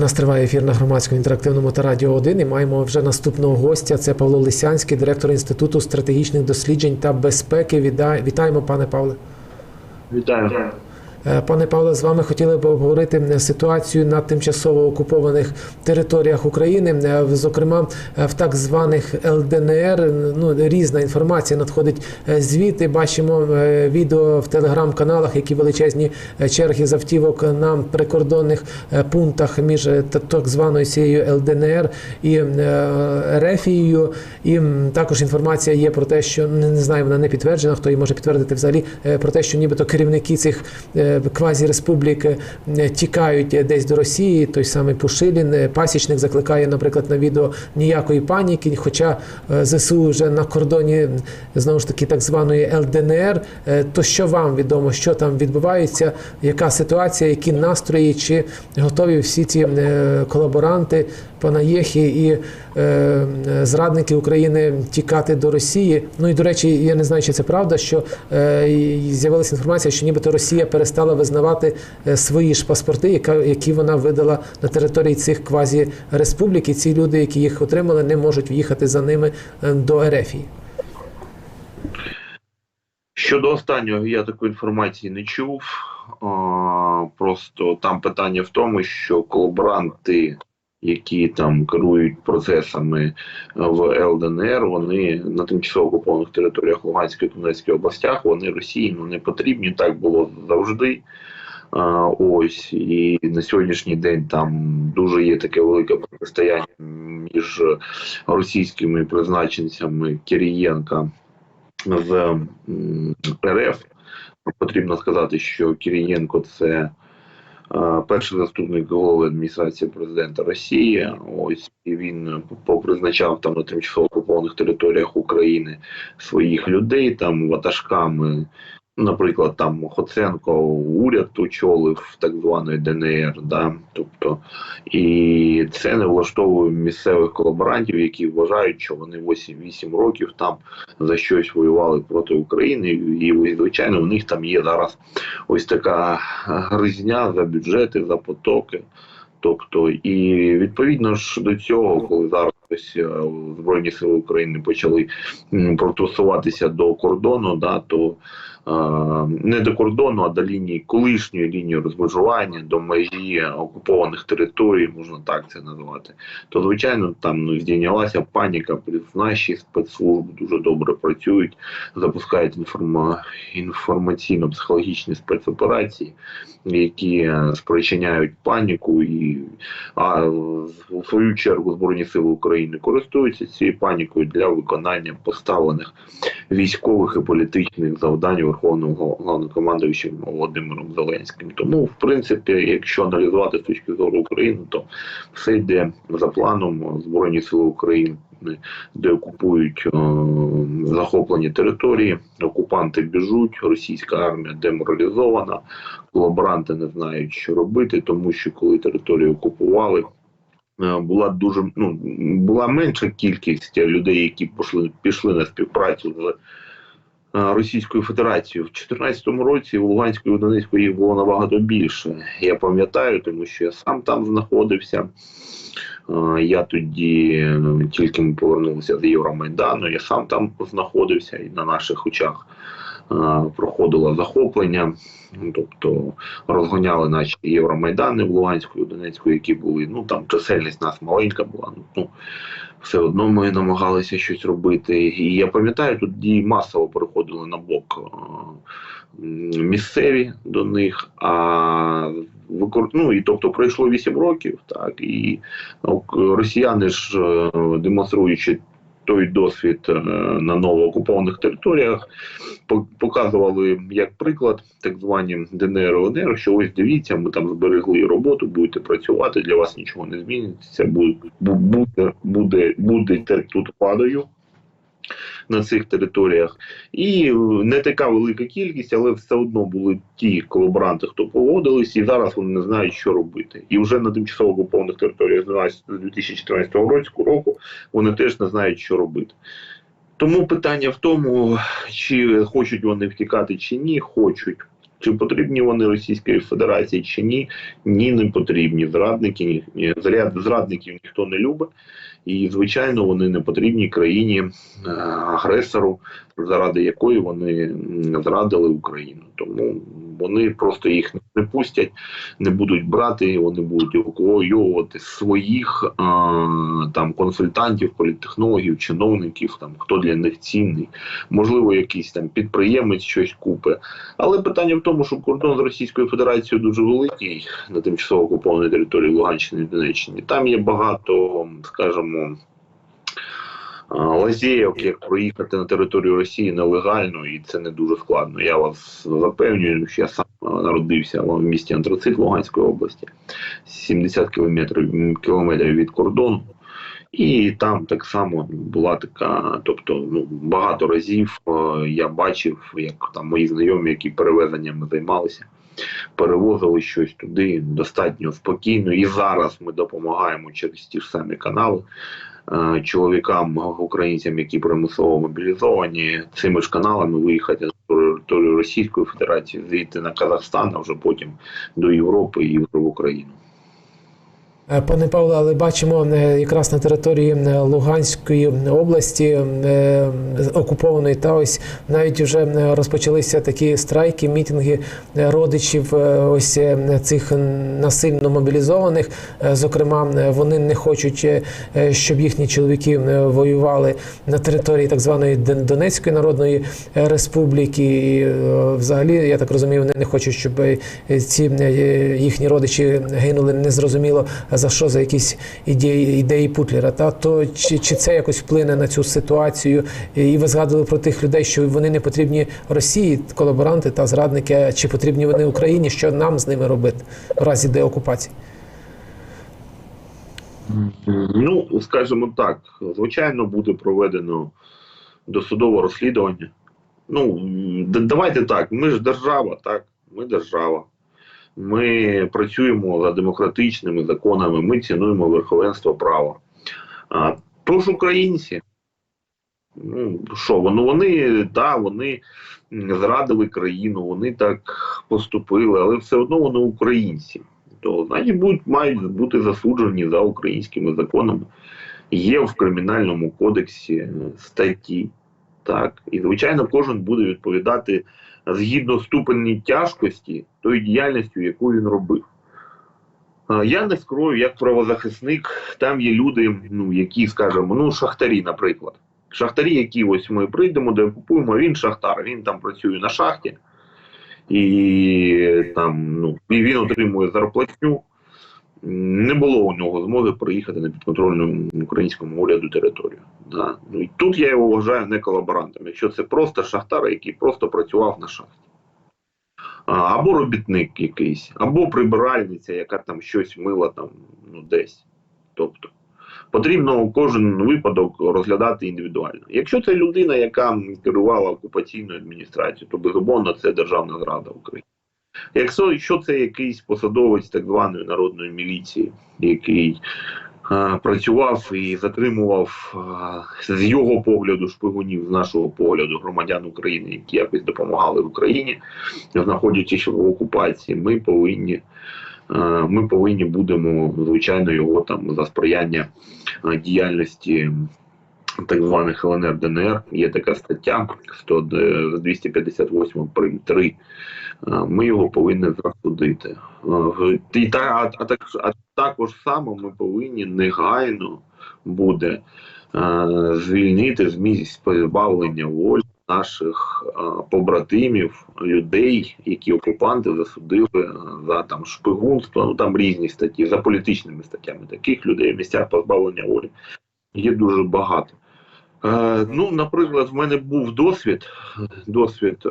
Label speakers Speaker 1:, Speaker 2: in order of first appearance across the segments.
Speaker 1: нас триває ефір на громадському інтерактивному та радіо 1 і маємо вже наступного гостя. Це Павло Лисянський, директор Інституту стратегічних досліджень та безпеки. Вітаємо, пане Павле.
Speaker 2: Вітаю.
Speaker 1: Е, Пане Павле, з вами хотіли б обговорити ситуацію на тимчасово окупованих територіях України, е, зокрема е, в так званих ЛДНР. Ну різна інформація надходить е, звідти. Бачимо е, відео в телеграм-каналах, які величезні е, черги з автівок на прикордонних е, пунктах між е, та- так званою цією ЛДНР і е, Рефією. І також інформація є про те, що не, знаю, вона не підтверджена. Хто її може підтвердити взагалі е, про те, що нібито керівники цих е, квазі-республік е, тікають десь до Росії. Той самий Пушилін, е, пасічник закликає, наприклад, на відео ніякої паніки. Хоча е, ЗСУ вже на кордоні знову ж таки так званої ЛДНР. То що вам відомо, що там відбувається, яка ситуація, які настрої, чи готові всі ці колаборанти, панаєхи і зрадники України тікати до Росії? Ну і до речі, я не знаю, чи це правда, що е, з'явилася інформація, що нібито Росія перестала визнавати е, свої ж паспорти, які вона видала на території цих квазі-республік, і ці люди, які їх отримали, не можуть в'їхати за ними е, до Ерефії.
Speaker 2: Щодо останнього, я такої інформації не чув. Просто там питання в тому, що колаборанти, які там керують процесами в ЛДНР, вони на тимчасово окупованих територіях Луганської та Донецької областях, вони Росії ну, не потрібні. Так було завжди. А, ось і на сьогоднішній день там дуже є таке велике протистояння між російськими призначенцями Кирієнка з РФ. Потрібно сказати, що Кирієнко це е, перший заступник голови адміністрації президента Росії. Ось і він попризначав там на тимчасово окупованих територіях України своїх людей там ватажками. Наприклад, там Хоценко уряд очолив так званої ДНР, да, тобто і це не влаштовує місцевих колаборантів, які вважають, що вони 8-8 років там за щось воювали проти України, і звичайно, у них там є зараз ось така гризня за бюджети, за потоки. Тобто, і відповідно ж до цього, коли зараз ось е, Збройні Сили України почали протусуватися до кордону, да, то не до кордону, а до лінії колишньої лінії розмежування, до межі окупованих територій, можна так це назвати, то звичайно там ну, здійнялася паніка, наші спецслужби дуже добре працюють, запускають інформа... інформаційно-психологічні спецоперації, які е, спричиняють паніку, і а в свою чергу Збройні Сили України користуються цією панікою для виконання поставлених військових і політичних завдань Верховного головнокомандуючим Володимиром Зеленським. Тому, в принципі, якщо аналізувати з точки зору України, то все йде за планом Збройні Сили України. Де окупують е, захоплені території, окупанти біжуть, російська армія деморалізована, колаборанти не знають, що робити, тому що коли територію окупували, е, була дуже ну була менша кількість людей, які пішли пішли на співпрацю з Російською Федерацією. В 2014 році у Луганську і Донецьку їх було набагато більше. Я пам'ятаю, тому що я сам там знаходився. Е, Я тоді е, тільки ми повернулися з Євромайдану. Я сам там знаходився і на наших очах е, проходило захоплення. Тобто розгоняли наші Євромайдани в Луганську і Донецьку, які були. Ну там чисельність нас маленька була. Ну, Ну все одно ми намагалися щось робити. І я пам'ятаю, тоді масово переходили на бок е, місцеві до них. А ну, і тобто пройшло 8 років, так і ну, росіяни ж е, демонструючи. Той досвід е, на новоокупованих територіях. Показували як приклад так звані ДНР ОНР, що ось дивіться, ми там зберегли роботу, будете працювати, для вас нічого не зміниться, буде, буде буде, буде, тут владою на цих територіях. І е, не така велика кількість, але все одно були ті колаборанти, хто поводились, і зараз вони не знають, що робити. І вже на тимчасово окупованих територіях з 2014 року року вони теж не знають, що робити. Тому питання в тому, чи хочуть вони втікати чи ні, хочуть. Чи потрібні вони Російської Федерації чи ні? Ні, не потрібні. Зрадники ні- зрадників ніхто не любить, і звичайно вони не потрібні країні е, агресору, заради якої вони зрадили Україну. Тому вони просто їх не пустять, не будуть брати, вони будуть евакуйовувати своїх а, там консультантів, політтехнологів, чиновників, там хто для них цінний, можливо, якийсь там підприємець щось купить. Але питання в тому, що кордон з Російською Федерацією дуже великий на тимчасово окупованій території Луганщини і Донеччини. Там є багато, скажімо, а, як проїхати на територію Росії нелегально, і це не дуже складно. Я вас запевнюю, що я сам народився в місті Антрацит Луганської області, 70 кілометрів кілометрів від кордону. І там так само була така, тобто ну багато разів е, я бачив, як там мої знайомі, які перевезеннями займалися, перевозили щось туди достатньо спокійно. І зараз ми допомагаємо через ті ж самі канали е, чоловікам, українцям, які примусово мобілізовані, цими ж каналами виїхати на територію Російської Федерації, звідти на Казахстан, а вже потім до Європи і в Україну.
Speaker 1: Е, Пане Павле, але бачимо е, якраз на території е, Луганської області окупованої, та ось навіть вже розпочалися такі страйки, мітинги родичів ось цих насильно мобілізованих. Зокрема, вони не хочуть, щоб їхні чоловіки воювали на території так званої Дон- Донецької Народної Республіки. І взагалі, я так розумію, вони не хочуть, щоб ці їхні родичі гинули незрозуміло за що, за якісь ідеї, ідеї Путлера. Та то чи, чи це якось вплине на цю ситуацію? І ви згадували про тих людей, що вони не потрібні Росії, колаборанти та зрадники, чи потрібні вони Україні? Що нам з ними робити в разі деокупації?
Speaker 2: Ну, скажімо так, звичайно, буде проведено досудове розслідування. Ну, давайте так, ми ж держава, так, ми держава. Ми працюємо за демократичними законами, ми цінуємо верховенство права. А тож українці, ну що, ну вони, да, вони зрадили країну, вони так поступили, але все одно вони українці то значить будуть мають бути засуджені за українськими законами. Є в кримінальному кодексі е, статті. Так, і звичайно, кожен буде відповідати згідно ступені тяжкості тої діяльністю, яку він робив. Я не скрою, як правозахисник, там є люди, ну, які, скажімо, ну, шахтарі, наприклад. Шахтарі, які ось ми прийдемо, де купуємо, він шахтар, він там працює на шахті, і там ну і він отримує зарплатню. Не було у нього змоги приїхати на підконтрольну українському уряду територію. Да. Ну і тут я його вважаю не колаборантом, якщо це просто шахтар, який просто працював на шахті. Або робітник якийсь, або прибиральниця, яка там щось мила там ну десь. Тобто потрібно кожен випадок розглядати індивідуально. Якщо це людина, яка керувала окупаційною адміністрацією, то безумовно це державна зрада України. Якщо, якщо це якийсь посадовець так званої народної міліції, який е, працював і затримував е, з його погляду шпигунів, з нашого погляду громадян України, які якось допомагали Україні, знаходячись в окупації, ми повинні. Ми повинні будемо звичайно його там за сприяння діяльності так званих ЛНР ДНР. Є така стаття 100, е, 258 прим. 3. Ми його повинні засудити. І та, а, так, а також само ми повинні негайно буде звільнити з місць позбавлення волі наших побратимів, людей, які окупанти засудили за там шпигунство, ну там різні статті, за політичними статтями. Таких людей в місцях позбавлення волі є дуже багато. Е, ну, наприклад, в мене був досвід, досвід, е,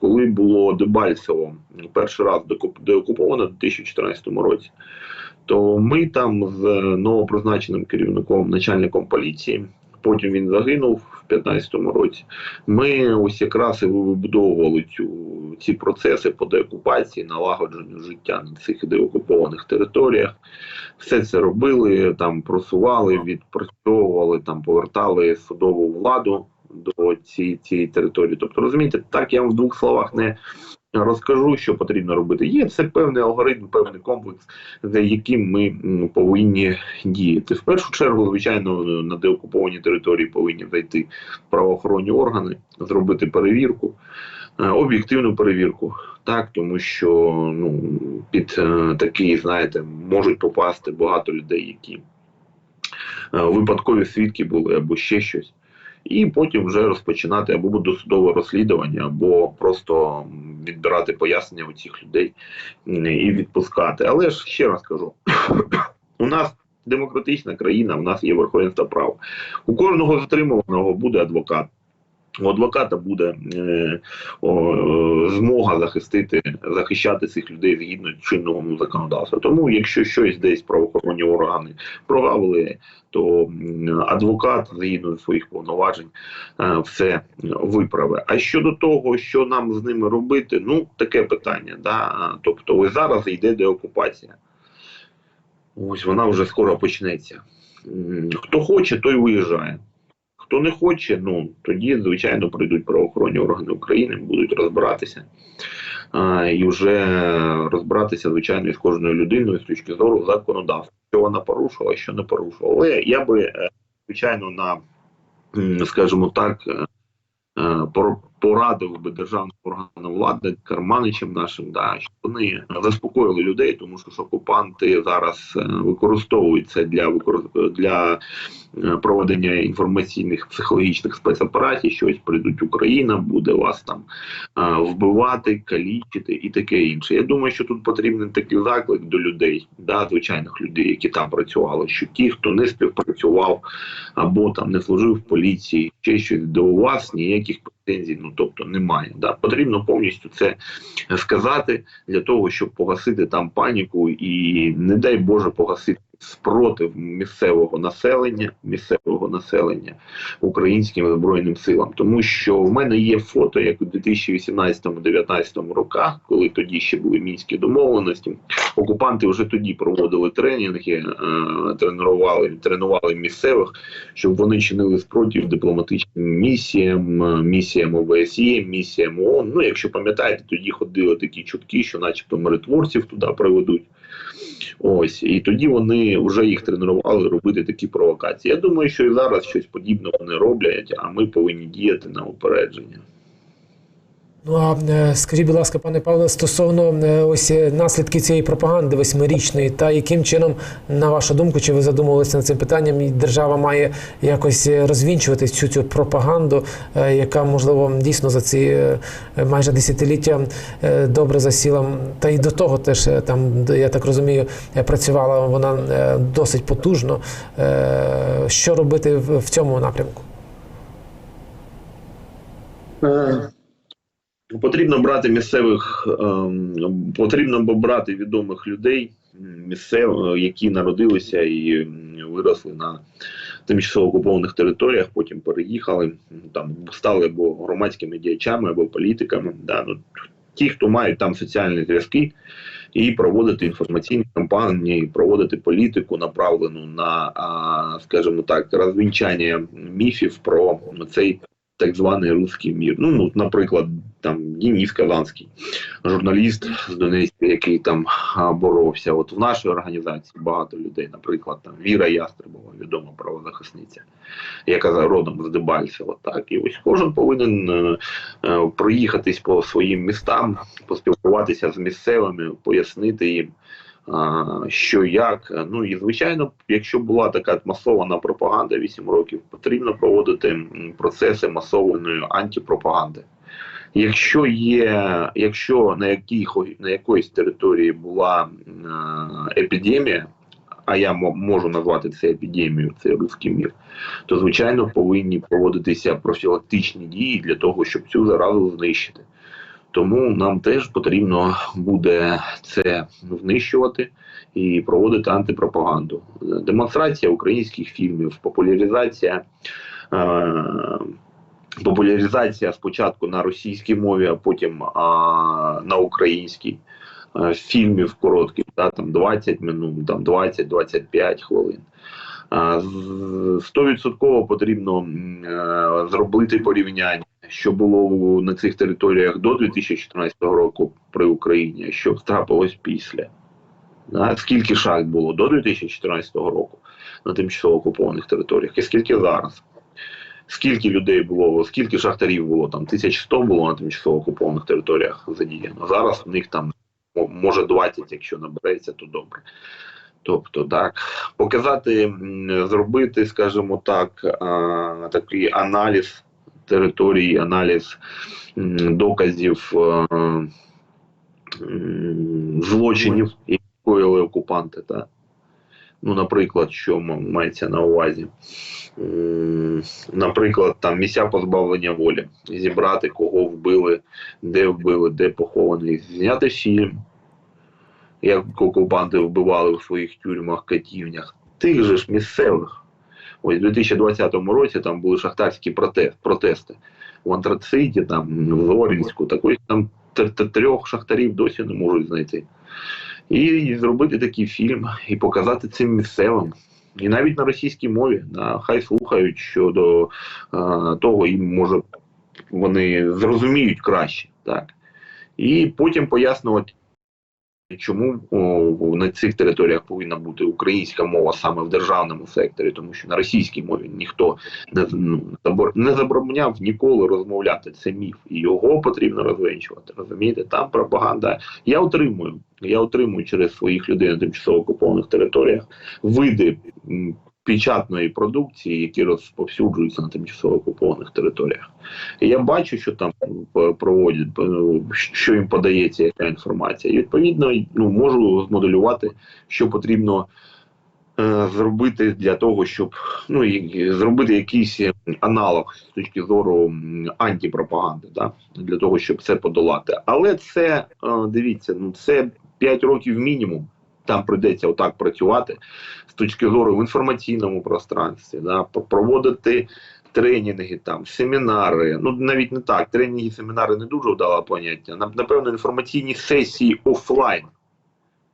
Speaker 2: коли було Дебальцево перший раз деокуповано в 2014 році. То ми там з новопризначеним керівником, начальником поліції, потім він загинув в 2015 році. Ми ось якраз і вибудовували цю, ці процеси по деокупації, налагодженню життя на цих деокупованих територіях. Все це робили, там просували, відпрацьовували, там повертали судову владу до цієї, цієї території. Тобто, розумієте, так я вам в двох словах не розкажу, що потрібно робити. Є це певний алгоритм, певний комплекс, за яким ми повинні діяти. В першу чергу, звичайно, на деокуповані території повинні зайти правоохоронні органи, зробити перевірку, е, об'єктивну перевірку. Так, тому що ну під е, такий, знаєте, можуть попасти багато людей, які е, випадкові свідки були або ще щось. І потім вже розпочинати або досудове розслідування, або просто відбирати пояснення у цих людей і відпускати. Але ж ще раз кажу: у нас демократична країна, у нас є верховенство права. У кожного затримуваного буде адвокат. У адвоката буде е, о, змога захистити, захищати цих людей згідно чинного законодавства. Тому, якщо щось десь правоохоронні органи прогавили, то адвокат згідно своїх повноважень е, все виправе. А щодо того, що нам з ними робити, ну таке питання. Да? Тобто, ось зараз йде деокупація. Ось вона вже скоро почнеться. Хто хоче, той виїжджає. Хто не хоче, ну тоді, звичайно, прийдуть правоохоронні органи України, будуть розбиратися. А, і вже розбиратися, звичайно, із кожною людиною з точки зору законодавства, що вона порушила, що не порушила. Але я би, е, звичайно, на, скажімо так, е, е, порадив би державним органам влади, керманичам нашим, да, щоб вони заспокоїли людей, тому що ж окупанти зараз е, використовують це для для е, проведення інформаційних психологічних спецоперацій. Щось прийдуть Україна, буде вас там е, вбивати, калічити і таке інше. Я думаю, що тут потрібен такий заклик до людей, да, звичайних людей, які там працювали. Що ті, хто не співпрацював або там не служив в поліції, ще щось до вас ніяких претензій, ну тобто немає. Да. Потрібно повністю це сказати для того, щоб погасити там паніку і, не дай Боже, погасити спротив місцевого населення, місцевого населення українським збройним силам. Тому що в мене є фото, як у 2018-2019 роках, коли тоді ще були мінські домовленості. Окупанти вже тоді проводили тренінги, е, тренували, тренували місцевих, щоб вони чинили спротив дипломатичним місіям, е, місіям ОБСЄ, місіям ООН. Ну, якщо пам'ятаєте, тоді ходили такі чутки, що, начебто, миротворців туди приведуть. Ось, і тоді вони вже їх тренували робити такі провокації. Я думаю, що і зараз щось подібне вони роблять, а ми повинні діяти на упередження.
Speaker 1: Ну а е, скажіть, будь ласка, пане Павле, стосовно е, ось е, наслідків цієї пропаганди восьмирічної, та яким чином, на вашу думку, чи ви задумувалися над цим питанням, держава має якось розвінчувати цю цю пропаганду, яка можливо дійсно за ці майже десятиліття добре засіла. Та й до того теж там, я так розумію, працювала вона досить потужно. Що робити в цьому напрямку?
Speaker 2: Потрібно брати місцевих, ем, потрібно брати відомих людей м, місцевих, які народилися і виросли на тимчасово окупованих територіях, потім переїхали, там стали або громадськими діячами, або політиками. Да, ну, ті, хто мають там соціальні зв'язки, і проводити інформаційні кампанії, проводити політику, направлену на, скажімо так, розвінчання міфів про цей так званий русський мір. Ну, ну, наприклад, там Дініс Казанський, журналіст з Донецька, який там боровся. От в нашій організації багато людей, наприклад, там Віра Ястребова, відома правозахисниця, яка родом з Дебальцева. Так, і ось кожен повинен е, е, проїхатись по своїм містам, поспілкуватися з місцевими, пояснити їм. Що як, ну і звичайно, якщо була така масована пропаганда 8 років, потрібно проводити процеси масованої антипропаганди. Якщо є, якщо на яких на якоїсь території була епідемія, а я мо- можу назвати це епідемією, це руський мір, то звичайно повинні проводитися профілактичні дії для того, щоб цю заразу знищити. Тому нам теж потрібно буде це знищувати і проводити антипропаганду. Демонстрація українських фільмів, популяризація. Е- популяризація спочатку на російській мові, а потім а, на українській е, фільмів коротких, да, там 20 минут, там 20-25 хвилин. Стовідсотково потрібно е, зробити порівняння, що було на цих територіях до 2014 року при Україні, що трапилось після. Скільки шахт було до 2014 року на тимчасово окупованих територіях, і скільки зараз? Скільки людей було, скільки шахтарів було там? 1100 було на тимчасово окупованих територіях задіяно. Зараз в них там може 20, якщо набереться, то добре. Тобто, так, показати, зробити, скажімо так, такий аналіз території, аналіз доказів злочинів, які коїли окупанти. Так? Ну, наприклад, що мається на увазі? Наприклад, там місця позбавлення волі, зібрати, кого вбили, де вбили, де похований, зняти фільм, як окупанти вбивали в своїх тюрмах, катівнях, тих же ж місцевих. Ось у 2020 році там були шахтарські протест, протести в Антрациті, там в Зорінську, так ось там трьох шахтарів досі не можуть знайти. І зробити такий фільм і показати цим місцевим. І навіть на російській мові, да, хай слухають щодо е, того, їм може вони зрозуміють краще. Так. І потім пояснювати, чому на цих територіях повинна бути українська мова саме в державному секторі, тому що на російській мові ніхто не, ну, не забороняв ніколи розмовляти. Це міф, і його потрібно розвенчувати. Розумієте, там пропаганда. Я отримую, я отримую через своїх людей на тимчасово окупованих територіях види печатної продукції, які розповсюджуються на тимчасово окупованих територіях. Я бачу, що там проводять, що їм подається, яка інформація. І відповідно ну, можу змоделювати, що потрібно е, зробити для того, щоб ну, і, зробити якийсь аналог з точки зору антипропаганди, да? для того, щоб це подолати. Але це е, дивіться, ну це 5 років мінімум. Там прийдеться отак працювати з точки зору в інформаційному пространстві, да, проводити тренінги, там, семінари. Ну навіть не так. Тренінги, семінари не дуже вдале поняття. Нап- Напевно, інформаційні сесії офлайн.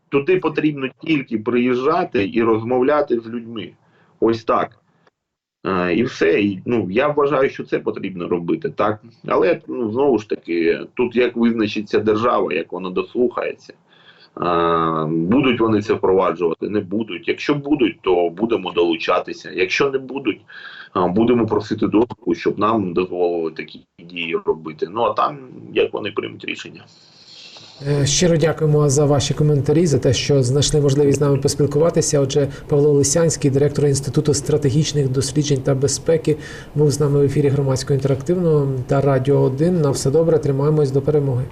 Speaker 2: Туди потрібно тільки приїжджати і розмовляти з людьми. Ось так. А, і все. І, ну, я вважаю, що це потрібно робити, так. Але ну, знову ж таки, тут як визначиться держава, як вона дослухається. А, будуть вони це впроваджувати, не будуть. Якщо будуть, то будемо долучатися. Якщо не будуть, будемо просити доступу, щоб нам дозволили такі дії робити. Ну а там як вони приймуть рішення.
Speaker 1: Е, Щиро дякуємо за ваші коментарі, за те, що знайшли можливість з нами поспілкуватися. Отже, Павло Лисянський, директор Інституту стратегічних досліджень та безпеки, був з нами в ефірі громадського інтерактивного та Радіо 1. На все добре, тримаємось до перемоги.